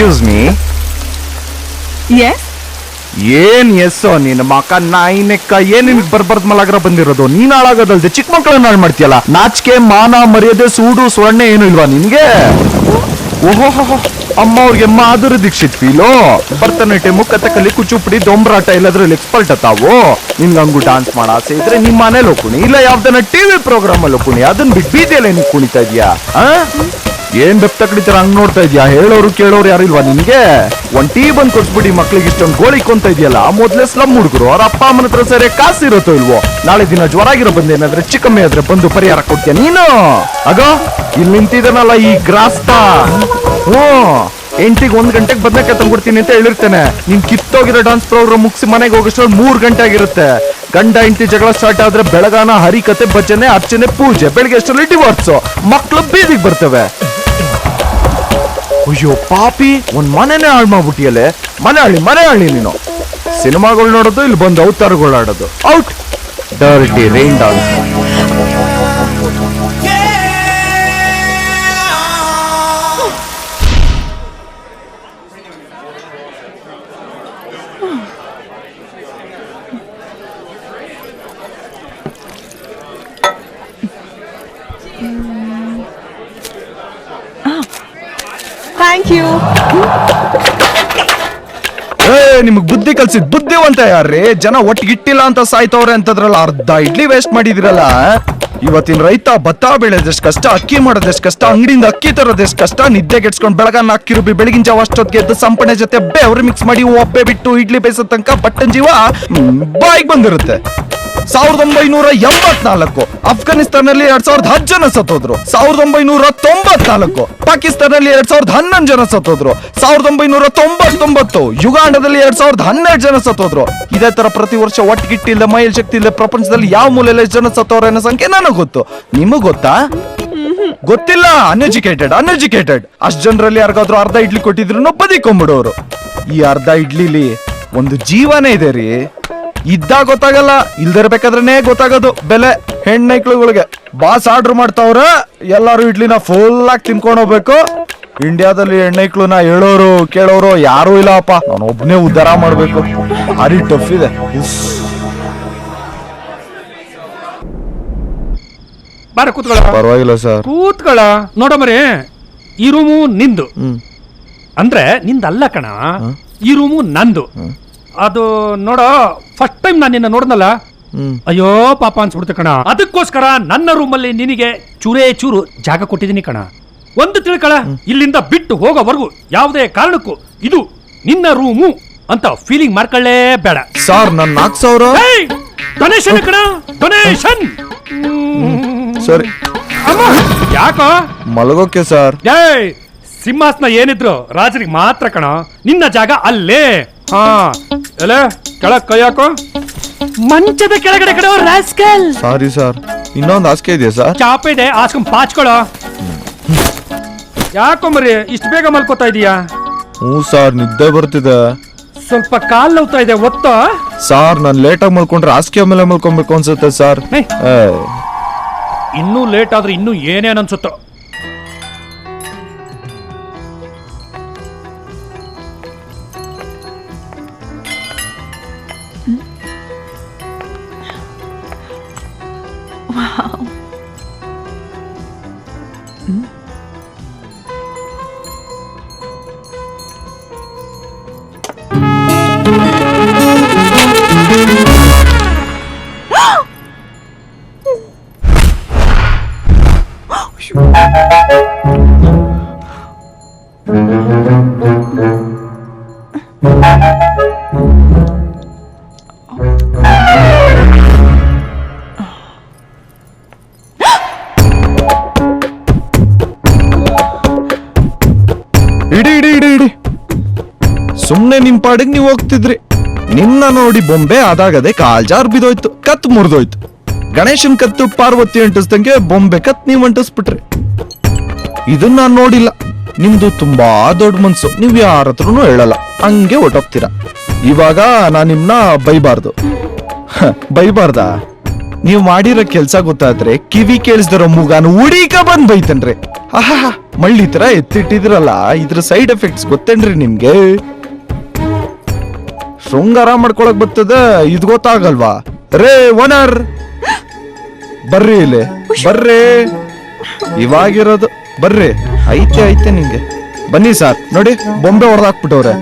Excuse me yes ಏನ್ ಎಸ್ಸೋ ನಿನ್ನ ಮಕ ನಾಯಿನೆಕ್ಕ ಏನ್ ನಿನ್ಗೆ ಬರ್ಬರ್ದ್ ಮಲಗ್ರ ಬಂದಿರೋದು? ನೀನ್ ಹಾಳಾಗೋದಲ್ದೆ ಚಿಕ್ಕ ಮಕ್ಕಳನ್ನ ಹಾಳು ಮಾಡ್ತೀಯಲ್ಲ? ನಾಚಿಕೆ ಮಾನ ಮರ್ಯಾದೆ ಸೂಡು ಸ್ವರ್ಣ ಏನು ಇಲ್ವಾ ನಿನ್ಗೆ? ಓಹೋ ಅಮ್ಮ ಅವ್ರಿಗೆ ಮಾಧುರಿ ದೀಕ್ಷಿತ್ ಫೀಲು? ಭರತನಾಟ್ಯಮು ಕಥಕಲಿ ಕುಚುಪುಡಿ ದೊಂಬ್ರಾಟ ಎಲ್ಲದ್ರಲ್ಲಿ ಎಕ್ಸ್ಪರ್ಟ್ ತಾವು? ನಿನ್ಗೆ ಹಂಗು ಡಾನ್ಸ್ ಮಾಡ ಆಸೆ ಇದ್ರೆ ನಿಮ್ಮ ಮನೇಲಿ ಕುಣಿ ಇಲ್ಲ ಯಾವ್ದನ್ನ ಟಿವಿ ಪ್ರೋಗ್ರಾಮ್ ಅಲ್ಲಿ ಅದನ್ ಅದನ್ನ ಬಿಟ್ಟು ಬೀದಿಯಲ್ಲಿ ನೀನ್ ಕುಣಿತಾ ಇದೀಯಾ? ಏನ್ ಬೆಪ್ತ ಕಡಿತಾರ ಹಂಗ್ ನೋಡ್ತಾ ಇದ್ಯಾ? ಹೇಳೋರು ಕೇಳೋರು ಯಾರಿಲ್ವಾ ನಿನ್ಗೆ? ಒಂದ್ ಟೀ ಬಂದ್ ಕೊಟ್ಬಿಡಿ ಮಕ್ಳಿಗೆ ಇಷ್ಟೊಂದು ಗೋಳಿ ಕೊಂತ ಇದೆಯಲ್ಲ ಮೊದ್ಲೇ ಸ್ಲಮ್ ಹುಡುಗರು ಅವ್ರ ಅಪ್ಪ ಅಮ್ಮನ ಹತ್ರ ಸರಿ ಕಾಸು ಇರುತ್ತೋ ಇಲ್ವೋ? ನಾಳೆ ದಿನ ಜ್ವರ ಆಗಿರೋ ಬಂದೇನಾದ್ರೆ ಚಿಕ್ಕಮ್ಮೆ ಆದ್ರೆ ಬಂದು ಪರಿಹಾರ ಕೊಡ್ತೀಯ ನೀನು? ಅಗೋ ಇಲ್ಲಿ ನಿಂತಿದ್ದಾನಲ್ಲ ಈ ಗ್ರಾಸ್ತ. ಹ್ಞೂ, ಎಂಟಿಗೆ ಒಂದ್ ಗಂಟೆಗೆ ಬದನೆಕಾಯಿ ತಂದ್ಬಿಡ್ತೀನಿ ಅಂತ ಹೇಳಿರ್ತೇನೆ. ನಿನ್ ಕಿತ್ತೋಗಿರೋ ಡಾನ್ಸ್ ಪ್ರೋಗ್ರಾಮ್ ಮುಗಿಸಿ ಮನೆಗೆ ಹೋಗೋಷ್ಟ್ರಲ್ಲಿ ಮೂರ್ ಗಂಟೆ ಆಗಿರುತ್ತೆ. ಗಂಡ, ಹೆಂಡತಿ ಜಗಳ ಸ್ಟಾರ್ಟ್ ಆದ್ರೆ ಬೆಳಗಾನ, ಹರಿಕತೆ, ಭಜನೆ, ಅರ್ಚನೆ, ಪೂಜೆ, ಬೆಳಿಗ್ಗೆ ಅಷ್ಟರಲ್ಲಿ ಡಿವೋರ್ಸ್ ಮಕ್ಳು ಬೀದಿಗೆ ಬರ್ತವೆ. ಅಯ್ಯೋ ಪಾಪಿ, ಒಂದ್ ಮನೆನೇ ಹಾಳು ಮಾಡ್ಬಿಟ್ಟಿಯಲ್ಲೇ ಮನೆ ಹಳ್ಳಿ ಮನೆ ಹಳ್ಳಿ ನೀನು. ಸಿನಿಮಾಗಳು ನೋಡೋದು, ಇಲ್ಲಿ ಬಂದು ಅವತಾರಗಳು ಆಡೋದು. ಔಟ್. ಡರ್ಟಿ ರೈನ್ ಡಾನ್ಸ್ ನಿಮಗ್ ಬುದ್ಧಿ ಕಲ್ಸಿದ್ ಬುದ್ಧಿವಂತ ಯಾರ್ರಿ? ಜನ ಒಟ್ಟಿಗಿಟ್ಟಿಲ್ಲ ಅಂತ ಸಾಯ್ತವ್ರೆ ಅಂತದ್ರಲ್ಲ ಅರ್ಧ ಇಡ್ಲಿ ವೇಸ್ಟ್ ಮಾಡಿದಿರಲ್ಲ ಇವತ್ತಿನ ರೈತ ಭತ್ತ ಬೆಳೆದಷ್ಟು ಕಷ್ಟ, ಅಕ್ಕಿ ಮಾಡೋದಷ್ಟು ಕಷ್ಟ, ಅಂಗಡಿಯಿಂದ ಅಕ್ಕಿ ತರೋದಷ್ಟು ಕಷ್ಟ, ನಿದ್ದೆ ಗೆಡ್ಸ್ಕೊಂಡ್ ಬೆಳಗಾನ ಅಕ್ಕಿ ರುಬ್ಬಿ ಬೆಳಗಿನ ಜಾವ ಅಷ್ಟೊತ್ತಿಗೆ ಎದ್ದು ಸಂಪಣೆ ಜೊತೆ ಬೆವ್ರು ಮಿಕ್ಸ್ ಮಾಡಿ ಒಬ್ಬೆ ಬಿಟ್ಟು ಇಡ್ಲಿ ಬೇಯಿಸೋ ತನಕ ಬಟ್ಟನ್ ಜೀವ ಬಾಯಿಗೆ ಬಂದಿರುತ್ತೆ. ಸಾವಿರದ ಒಂಬೈನೂರ ಎಂಬತ್ನಾಲ್ಕು ಅಫ್ಘಾನಿಸ್ತಾನಲ್ಲಿ ಎರಡ್ ಸಾವಿರದ ಹತ್ತು ಜನ ಸತ್ತೋದ್ರು. ಸಾವಿರದ ಒಂಬೈನೂರ ತೊಂಬತ್ನಾಲ್ಕು ಪಾಕಿಸ್ತಾನದಲ್ಲಿ ಎರಡ್ ಸಾವಿರದ ಹನ್ನೊಂದು ಜನ ಸತ್ತೋದ್ರು. ಸಾವಿರದ ಒಂಬೈನೂರ ತೊಂಬತ್ತೊಂಬತ್ತು, ಯುಗಾಂಡದಲ್ಲಿ ಎರಡ್ ಸಾವಿರದ ಹನ್ನೆರಡು ಜನ ಸತ್ತೋದ್ರು. ಇದೇ ತರ ಪ್ರತಿ ವರ್ಷ ಒಟ್ಟಿಗಿಟ್ಟಿಲ್ದೆ ಮೈಲ್ ಶಕ್ತಿ ಇಲ್ಲ ಪ್ರಪಂಚದಲ್ಲಿ ಯಾವ ಮೂಲೆಯಲ್ಲಿ ಎಷ್ಟು ಜನ ಸತ್ತೋರ ಅನ್ನೋ ಸಂಖ್ಯೆ ನನಗೆ ಗೊತ್ತು ನಿಮಗ್ ಗೊತ್ತಾ? ಗೊತ್ತಿಲ್ಲ. ಅನ್ಎಜುಕೇಟೆಡ್ ಅನ್ಎಜುಕೇಟೆಡ್ ಅಷ್ಟ್ ಜನರಲ್ಲಿ ಯಾರಿಗಾದ್ರೂ ಅರ್ಧ ಇಡ್ಲಿ ಕೊಟ್ಟಿದ್ರು ಬದಿಕೊಂಬಿಡೋರು ಈ ಅರ್ಧ ಇಡ್ಲಿಲಿ ಒಂದು ಜೀವನ ಇದೆ ರೀ. ಇದ್ದಾಗ ಗೊತ್ತಾಗಲ್ಲ ಇಲ್ದಿರ್ಬೇಕಾದ್ರೆ ಗೊತ್ತಾಗೋದು. ಬೆಲೆ ಹೆಣ್ಣೈಕ್ಳುಗಳಿಗೆ ಬಾಸ್ ಆರ್ಡರ್ ಮಾಡ್ತಾವ್ರ ಎಲ್ಲಾರು ಇಡ್ಲಿನ ಫುಲ್ ಆಗಿ ತಿನ್ಕೊಂಡು ಹೋಗ್ಬೇಕು. ಇಂಡಿಯಾದಲ್ಲಿ ಹೆಣ್ಣೈಕ್ಳುನ ಹೇಳೋರು ಕೇಳೋರು ಯಾರು ಇಲ್ಲಪ್ಪ. ನಾನು ಒಬ್ನೇ ಉದ್ಧಾರ ಮಾಡ್ಬೇಕು. ಭಾರಿ ಟಫ್ ಇದೆ. ಬಾರ ಕೂತ್ಕೊಳ್ಳ. ಪರವಾಗಿಲ್ಲ ಸರ್. ಕೂತ್ಕೊಳ್ಳ. ನೋಡ ಮರಿ ಈ ರೂಮು ನಿಂದು. ಅಂದ್ರೆ ನಿಂದಲ್ಲ ಕಣ. ಈ ರೂಮು ನಂದು. ಅದು ನೋಡೋ ಫಸ್ಟ್ ಟೈಮ್ ನಾನು ನಿನ್ನ ನೋಡ್ದಲ್ಲ? ಅಯ್ಯೋ ಪಾಪ ಅನ್ಸ್ಬಿಡ್ತು ಕಣ. ಅದಕ್ಕೋಸ್ಕರ ನನ್ನ ರೂಮಲ್ಲಿ ನಿನಗೆ ಚೂರೇ ಚೂರು ಜಾಗ ಕೊಟ್ಟಿದ್ದೀನಿ ಕಣ. ಒಂದು ತಿಳ್ಕಳ ಇಲ್ಲಿಂದ ಬಿಟ್ಟು ಹೋಗೋವರೆಗೂ ಯಾವುದೇ ಕಾರಣಕ್ಕೂ ಇದು ನಿನ್ನ ರೂಮು ಅಂತ ಫೀಲಿಂಗ್ ಮಾಡ್ಕೊಳ್ಳೇ ಬೇಡ. ಸರ್ ನನ್ನ ನಾಲ್ಕು ಸಾವಿರ! ಡೊನೇಷನ್ ಕಣ ಡೊನೇಷನ್ ಸರಿ. ಅಮ್ಮ ಯಾಕೋ? ಮಲಗೋಕೆ ಸರ್. ಏಯ್ ಸಿಂಹಾಸನ ಏನಿದ್ರು ರಾಜರಿಗೆ ಮಾತ್ರ ಕಣ. ನಿನ್ನ ಜಾಗ ಅಲ್ಲೇ. ಹಾ. ಎಲ್ಲ ಕೆಳಗ್ ಕೈ ಹಾಕೋ. ಮಂಚದ ಕೆಳಗಡೆ ಕಡೆ ರಾಸ್ಕಲ್. ಸಾರಿ ಸರ್ ಇನ್ನೊಂದು ಹಾಸಿಗೆ ಇದೆಯಾ ಸರ್ ಚಾಪ ಇದೆ ಹಾಸ್ಕೊಂಡ್ ಪಾಚ್ಕೊಳ ಯಾಕೋ ಮರಿ ಇಷ್ಟು ಬೇಗ ಮಲ್ಕೋತಾ ಇದೀಯಾ? ಹ್ಞೂ ಸರ್ ನಿದ್ದೆ ಬರ್ತಿದೆ. ಸ್ವಲ್ಪ ಕಾಲ್ ನೋವ್ತಾ ಇದೆ ಒತ್ತ? ಸರ್ ನಾನು ಲೇಟಾಗಿ ಮಲ್ಕೊಂಡ್ರೆ ಹಾಸಿಗೆ ಮೇಲೆ ಮಲ್ಕೊಬೇಕು ಅನ್ಸುತ್ತೆ ಸರ್. ಏ, ಇನ್ನೂ ಲೇಟ್ ಆದ್ರೆ ಇನ್ನೂ ಏನೇನ್ ಅನ್ಸುತ್ತೋ? ಸುಮ್ನೆ ನಿಮ್ ಪಾಡಿಗೆ ನೀವು ಹೋಗ್ತಿದ್ರಿ. ನಿನ್ನ ನೋಡಿ ಬೊಂಬೆ ಅದಾಗದೆ ಕಾಲ್ಜಾರ್ ಬಿದೋಯ್ತು, ಕತ್ ಮುರಿದೋಯ್ತು. ಗಣೇಶನ್ ಕತ್ತು ಪಾರ್ವತಿ ಅಂಟಿಸ್ದಂಗೆ ಬೊಂಬೆ ಕತ್ ನೀವ್ ಅಂಟಿಸ್ಬಿಟ್ರಿ. ಇದನ್ನ ನಾನ್ ನೋಡಿಲ್ಲ. ನಿಮ್ದು ತುಂಬಾ ದೊಡ್ಡ ಮನ್ಸು, ನೀವ್ ಯಾರ ಹತ್ರನೂ ಹೇಳಲ್ಲ. ಹಂಗೆ ಹೊಟ್ಟೋಗ್ತೀರಾ ಇವಾಗ ನಾ ನಿಮ್ನ ಬೈಬಾರ್ದು. ಬೈಬಾರ್ದ? ನೀವ್ ಮಾಡಿರೋ ಕೆಲ್ಸ ಗೊತ್ತಾದ್ರೆ ಕಿವಿ ಕೇಳಿಸ್ದಿರೋ ಮೂಗಾನು ಉಡೀಕ ಬಂದ್ ಬೈತನ್ರಿ. ಆಹಾ ಮಳ್ಳಿ ತರ ಎತ್ತಿಟ್ಟಿದ್ರಲ್ಲ, ಇದ್ರ ಸೈಡ್ ಎಫೆಕ್ಟ್ಸ್ ಗೊತ್ತೇನ್ರಿ ನಿಮ್ಗೆ? ಶೃಂಗಾರ ಮಾಡ್ಕೊಳಕ್ ಬರ್ತದ? ಇದು ಗೊತ್ತಾಗಲ್ವಾ? ರೇ ಓನರ್! ಬರ್ರಿ ಇಲ್ಲಿ. ಬರ್ರಿ. ಇವಾಗಿರೋದು ಬರ್ರಿ. ಐತೆ ಐತೆ ನಿಂಗೆ. ಬನ್ನಿ ಸರ್. ನೋಡಿ ಬೊಂಬೆ ಹೊಡೆದಾಕ್ಬಿಟ್ಟವ್ರೆ.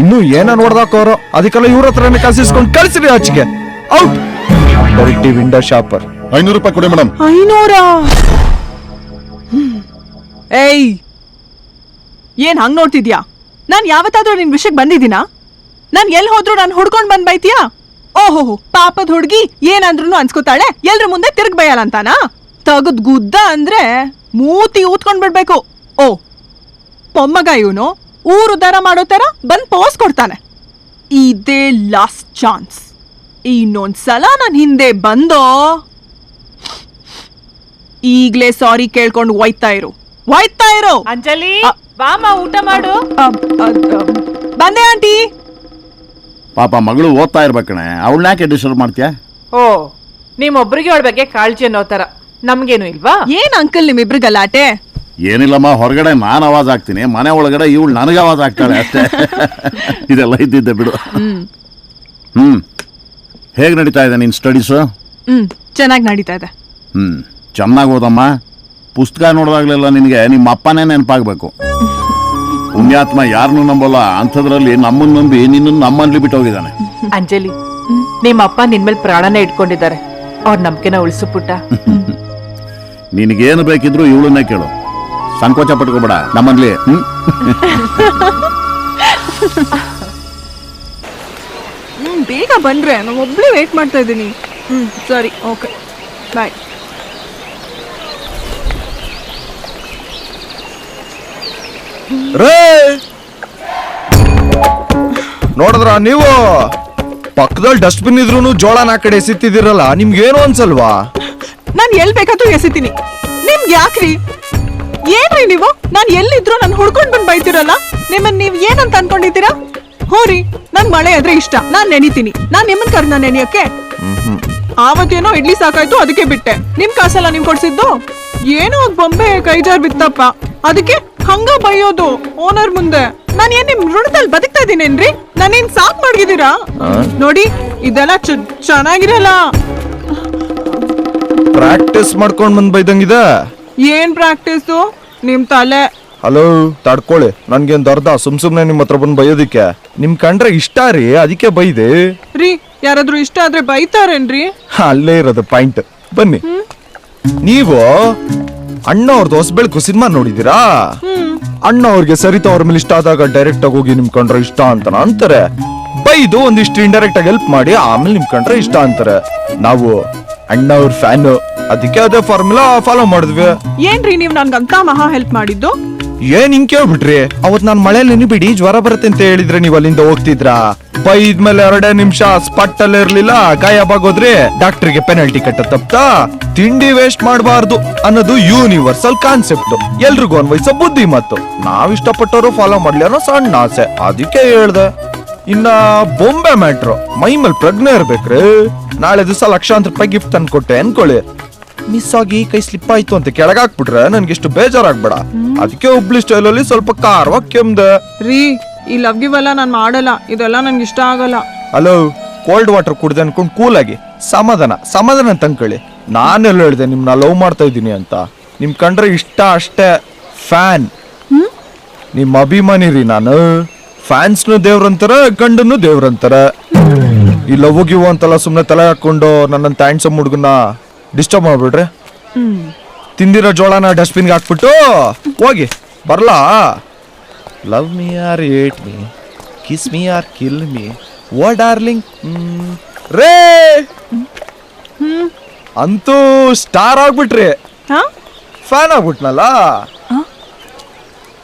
ಇನ್ನು ಏನನ್ ಹೊಡೆದಾಕೋರು? ಅದಕ್ಕೆಲ್ಲ ಇವ್ರ ಹತ್ರನೇ ಕಸಿಸ್ಕೊಂಡು ಕಳ್ಸಿರಿ ಆಚೆಗೆ. ಔಟ್! ಡೈಟಿ ವಿಂಡೋ ಶಾಪರ್. ಐನೂರು ರೂಪಾಯಿ ಕೊಡಿ ಮೇಡಮ್. ಐನೂರ? ಏಯ್! ಏನ್ ಹಂಗ್ ನೋಡ್ತಿದ್ಯಾ? ನಾನ್ ಯಾವತ್ತಾದ್ರೂ ನಿನ್ ವಿಷಯಕ್ಕೆ ಬಂದಿದ್ದೀನಾ? ನಾನ್ ಎಲ್ಲಿ ಹೋದ್ರು ನಾನು ಹುಡ್ಕೊಂಡ್ ಬಂದ್ ಬೈತೀಯಾ? ಓಹೋ ಪಾಪದ ಹುಡ್ಗಿ ಏನಂದ್ರು ಅನ್ಸ್ಕೊತಾಳೆ ಎಲ್ರ ಮುಂದೆ ತಿರ್ಗ್ ಬೈಯಲ್ಲ ಅಂತಾನಾ? ತಗದ್ ಗುದ್ದ ಅಂದ್ರೆ ಮೂತಿ ಊತ್ಕೊಂಡ್ ಬಿಡ್ಬೇಕು. ಓ ಪೊಮ್ಮಗ ಇವನು ಊರು ಉದ್ಧಾರ ಮಾಡೋ ತರ ಬಂದ್ ಪೋಸ್ ಕೊಡ್ತಾನೆ. ಇದೇ ಲಾಸ್ಟ್ ಚಾನ್ಸ್. ಇನ್ನೊಂದ್ಸಲ ನಾನ್ ಹಿಂದೆ ಬಂದೋ? ಈಗ್ಲೇ ಸಾರಿ ಕೇಳ್ಕೊಂಡು ಒಯ್ತಾ ಇರು. ಒಯ್ತಾ ಇರು. ಅಂಜಲಿ ಬಾಮ ಊಟ ಮಾಡು. ಅದ್- ಬಂದೆ ಆಂಟಿ. ಪಾಪ ಮಗಳು ಓದ್ತಾ ಇರ್ಬೇಕಣೆ ಅವಳನ್ನ ಯಾಕೆ ಡಿಸ್ಟರ್ಬ್ ಮಾಡ್ತೀಯಾ? ಓ ನಿಮ್ಮೊಬ್ರಿಗೆ ಅವಳ ಬಗ್ಗೆ ಕಾಳಜಿ ಅನ್ನೋ ತರ ನಮ್ಗೇನು ಇಲ್ವಾ? ಏನ್ ಅಂಕಲ್ ನಿಮ್ಮಿಬ್ರು ಗಲಾಟೆ? ಏನಿಲ್ಲಮ್ಮ ಹೊರಗಡೆ ನಾನು ಆವಾಜ್ ಆಗ್ತೀನಿ ಮನೆ ಒಳಗಡೆ ಇವಳು ನನಗೆ ಅವಾಜ್ ಆಗ್ತಾಳೆ ಅಷ್ಟೇ. ಇದೆಲ್ಲ ಇದ್ದಿದ್ದೆ ಬಿಡು. ಹ್ಮ್. ಹೇಗ್ ನಡೀತಾ ಇದೆ ನಿನ್ ಸ್ಟಡೀಸು ಹ್ಮ್ ಚೆನ್ನಾಗಿ ನಡೀತಾ ಇದೆ. ಹ್ಮ್. ಚೆನ್ನಾಗಿ ಓದಮ್ಮ. ಪುಸ್ತಕ ನೋಡಿದಾಗ್ಲೆಲ್ಲ ನಿನಗೆ ನಿಮ್ಮ ಅಪ್ಪನೇ ನೆನಪಾಗ್ಬೇಕು. ಪುಣ್ಯಾತ್ಮ ಯಾರನ್ನು ನಂಬಲ್ಲ. ಅಂಥದ್ರಲ್ಲಿ ನಮ್ಮನ್ನ ನಂಬಿ ನಿನ್ನನ್ನು ನಮ್ಮಲ್ಲಿ ಬಿಟ್ಟು ಹೋಗಿದ್ದಾನೆ. ಅಂಜಲಿ ನಿಮ್ಮ ಅಪ್ಪ ನಿನ್ಮೇಲೆ ಪ್ರಾಣನೇ ಇಟ್ಕೊಂಡಿದ್ದಾರೆ. ಅವ್ರ ನಂಬಿಕೆನ ಉಳಿಸು ಪುಟ್ಟ. ನಿನಗೇನು ಬೇಕಿದ್ರು ಇವಳನ್ನೇ ಕೇಳು. ಸಂಕೋಚ ಪಟ್ಕೋಬೇಡ ನಮ್ಮಲ್ಲಿ. ಬೇಗ ಬಂದ್ರೆ ನಾನು ಒಬ್ಳೆ ವೇಟ್ ಮಾಡ್ತಾ ಇದ್ದೀನಿ. ಹ್ಮ್ ಸರಿ ಓಕೆ ಬಾಯ್ ರೇ ನೋಡಿದ್ರ ನೀವು? ಪಕ್ಕದಲ್ಲಿ ಡಸ್ಟ್ಬಿನ್ ಇದ್ರೂನು ಜೋಳ ನಾ ಕಡೆ ಎಸಿತಿದಿರಲ್ಲ ನಿಮ್ಗೇನು ಅನ್ಸಲ್ವಾ? ನಾನ್ ಎಲ್ ಬೇಕಾದ್ರೂ ಎಸಿತೀನಿ. ನಿಮ್ಗೆ ಯಾಕ್ರಿ? ಏನ್ರಿ ನೀವು? ನಾನ್ ಎಲ್ಲಿದ್ರು ನಾನು ಹುಡ್ಕೊಂಡ್ ಬಂದ್ ಬೈತಿರಲ್ಲ ನಿಮ್ಮನ್ ನೀವ್ ಏನಂತ ಅನ್ಕೊಂಡಿದ್ದೀರಾ? ಹೋರಿ ರೀ ನನ್ ಮಳೆ ಆದ್ರೆ ಇಷ್ಟ. ನಾನ್ ನೆನಿತೀನಿ. ನಾನ್ ನಿಮ್ಮನ್ ಕರ್ನ ನೆನೆಯಕ್ಕೆ. ಆವತ್ತೇನೋ ಇಡ್ಲಿ ಸಾಕಾಯ್ತು ಅದಕ್ಕೆ ಬಿಟ್ಟೆ. ನಿಮ್ ಕಾಸಲ್ಲ ನಿಮ್ ಕೊಡ್ಸಿದ್ದು? ಏನೋ ಒಂದ್ ಬೊಂಬೆ ಕೈ ಜಾರ್ ಬಿತ್ತಪ್ಪ. ಅದಕ್ಕೆ ಹಂಗ ಬೈಯೋದು ಓನರ್ ಮುಂದೆ. ನಾನ್ ಏನ್ ನಿಮ್ ಋಣದಲ್ಲಿ ಬದುಕ್ತಾ ಇದೀನೇನ್ರಿ ನಾನೇನ್ ಸಾಕ್ ಮಾಡಿದೀರಾ ನೋಡಿ ಇದೆಲ್ಲ ಚ- ಚೆನ್ನಾಗಿರಲ್ಲ. ಪ್ರಾಕ್ಟೀಸ್ ಮಾಡ್ಕೊಂಡ್ ಬಂದ್ ಬೈದಂಗಿದ? ಏನ್ ಪ್ರಾಕ್ಟೀಸ್ ನಿಮ್ ತಲೆ. ಹಲೋ ತಡ್ಕೊಳ್ಳಿ ನನ್ಗೇನ್ ಅರ್ಧ ಸುಮ್ ಸುಮ್ನೆ ನಿಮ್ ಹತ್ರ ಬಂದ್ ಬೈಯೋದಿಕ್ಕೆ. ನಿಮ್ ಕಂಡ್ರೆ ಇಷ್ಟ ರೀ ಅದಕ್ಕೆ ಬೈದೆ. ರೀ ಯಾರಾದ್ರೂ ಇಷ್ಟ ಆದ್ರೆ ಬೈತಾರೇನ್ರಿ? ಅಲ್ಲೇ ಇರೋದು ಪಾಯಿಂಟ್. ಬನ್ನಿ. ನೀವು ಅಣ್ಣ ಅವ್ರದ್ದು ಹೊಸಬೆಳಕು ಸಿನಿಮಾ ನೋಡಿದೀರಾ ಅಣ್ಣ ಅವ್ರಿಗೆ ಸರಿತಾ ಅವ್ರ ಮೇಲೆ ಇಷ್ಟ ಆದಾಗ ಡೈರೆಕ್ಟ್ ಆಗಿ ಹೋಗಿ ನಿಮ್ ಕಂಡ್ರೆ ಇಷ್ಟ ಅಂತ ಅಂತಾರೆ. ಬೈದು ಒಂದಿಷ್ಟು ಇಂಡೈರೆಕ್ಟ್ ಆಗಿ ಹೆಲ್ಪ್ ಮಾಡಿ ಆಮೇಲೆ ನಿಮ್ ಕಂಡ್ರೆ ಇಷ್ಟ ಅಂತಾರೆ. ನಾವು ಅಣ್ಣ ಅವ್ರ ಫ್ಯಾನ್ ಅದಕ್ಕೆ ಅದೇ ಫಾರ್ಮುಲಾ ಫಾಲೋ ಮಾಡಿದ್ವಿ. ಏನ್ರಿ ನೀವ್ ಅಂತ ಮಹಾ ಹೆಲ್ಪ್ ಮಾಡಿದ್ದು? ಏನ್ ಹಿಂಗ್ ಕೇಳ್ಬಿಟ್ರಿ? ಅವತ್ ನಾನ್ ಮಳೆ ನೆನಿಬಿಡಿ ಜ್ವರ ಬರುತ್ತೆ ಅಂತ ಹೇಳಿದ್ರೆ ನೀವ್ ಅಲ್ಲಿಂದ ಹೋಗ್ತಿದ್ರಾ? ಬೈದ್ಮೇಲೆ ಎರಡೇ ನಿಮಿಷ ಸ್ಪಾಟ್ ಅಲ್ಲಿ ಇರ್ಲಿಲ್ಲ ಗಾಯ ಡಾಕ್ಟರ್ಗೆ ಪೆನಲ್ಟಿ ಕಟ್ಟ ತಪ್ತಾ ತಿಂಡಿ ವೇಸ್ಟ್ ಮಾಡಬಾರ್ದು ಅನ್ನೋದು ಯೂನಿವರ್ಸಲ್ ಕಾನ್ಸೆಪ್ಟ್ ಎಲ್ರಿಗೂ ಅನ್ವಯಿಸೋ ಬುದ್ಧಿ ಮತ್ತು ನಾವ್ ಇಷ್ಟಪಟ್ಟವರು ಫಾಲೋ ಮಾಡ್ಲಿ ಅನ್ನೋ ಸಣ್ಣ ಆಸೆ. ಅದಕ್ಕೆ ಹೇಳ್ದೆ ಇನ್ನ ಬೊಂಬೆ ಮ್ಯಾಟ್ರು ಮೈ ಮೇಲೆ ಪ್ರಜ್ಞೆ ಇರ್ಬೇಕ್ರಿ. ನಾಳೆ ದಿವಸ ಲಕ್ಷಾಂತರ ರೂಪಾಯಿ ಗಿಫ್ಟ್ ತಂದ್ಕೊಟ್ಟೆ ಅನ್ಕೊಳ್ಳಿ. ಮಿಸ್ ಆಗಿ ಕೈ ಸ್ಲಿಪ್ ಆಯ್ತು ಅಂತ ಕೆಳಗಾಕ್ಬಿಟ್ರೆ ನನ್ಗೆ ಇಷ್ಟು ಬೇಜಾರಾಗ್ಬೇಡ. ಅದಕ್ಕೆ ಹುಬ್ಳಿ ಸ್ಟೈಲಲ್ಲಿ ಸ್ವಲ್ಪ ಖಾರವಾಗಿ ಕೆಮ್ದೆ. ರೀ ಈ ಲವ್ ಗಿವ್ ಎಲ್ಲ ನಾನು ಮಾಡಲ್ಲ. ಇದೆಲ್ಲ ನನಗೆ ಇಷ್ಟ ಆಗಲ್ಲ. ಹಲೋ ಕೋಲ್ಡ್ ವಾಟರ್ ಕುಡ್ದೆ ಅನ್ಕೊಂಡು ಕೂಲಾಗಿ ಆಗಿ. ಸಮಾಧಾನ ಸಮಾಧಾನ ಅಂತ ಅನ್ಕೊಳ್ಳಿ ನಾನೆಲ್ಲ ಹೇಳಿದೆ ನಿಮ್ಮನ್ನ ಲವ್ ಮಾಡ್ತಾ ಇದ್ದೀನಿ ಅಂತ. ನಿಮ್ ಕಂಡ್ರೆ ಇಷ್ಟ ಅಷ್ಟೇ ಫ್ಯಾನ್ ನಿಮ್ಮ ಅಭಿಮಾನಿ ರೀ ನಾನು. ಫ್ಯಾನ್ಸ್ನು ದೇವ್ರಂತಾರ ಗಂಡನ್ನು ದೇವ್ರಂತಾರ ಈ ಲವ್ ಗಿವ್ ಅಂತೆಲ್ಲ ಸುಮ್ಮನೆ ತಲೆ ಹಾಕೊಂಡು ನನ್ನ ಹ್ಯಾಂಡ್ಸಮ್ ಹುಡುಗನ ಡಿಸ್ಟರ್ಬ್ ಮಾಡ್ಬಿಡ್ರಿ. ತಿಂದಿರೋ ಜೋಳನ ಡಸ್ಟ್ಬಿನ್ಗೆ ಹಾಕ್ಬಿಟ್ಟು ಹೋಗಿ. ಬರ್ಲಾ? Love me or hate me kiss me or kill me oh darling ರೇ! ಅಂತೂ ಸ್ಟಾರ್ ಆಗ್ಬಿಟ್ರಿ. ಫ್ಯಾನ್ ಆಗ್ಬಿಟ್ನಲ್ಲ?